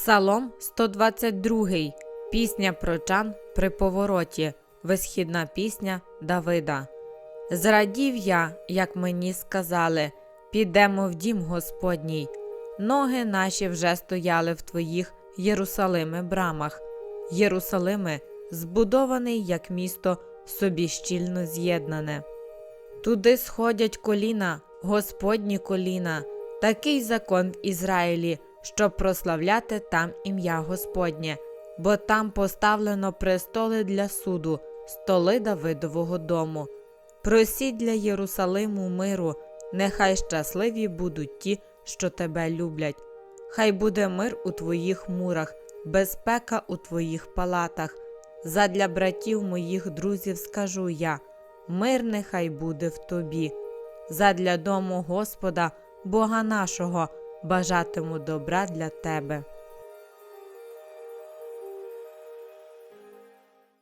Псалом 122. Пісня прочан при повороті. Висхідна пісня Давида. Зрадів я, як мені сказали, підемо в дім Господній. Ноги наші вже стояли в твоїх Єрусалими брамах. Єрусалими збудований як місто собі щільно з'єднане. Туди сходять коліна, Господні коліна, такий закон в Ізраїлі, щоб прославляти там ім'я Господнє, бо там поставлено престоли для суду, столи Давидового дому. Просіть для Єрусалиму миру, нехай щасливі будуть ті, що тебе люблять. Хай буде мир у твоїх мурах, безпека у твоїх палатах. Задля братів моїх друзів скажу я мир нехай буде в тобі. Задля дому Господа, Бога нашого, бажатиму добра для тебе.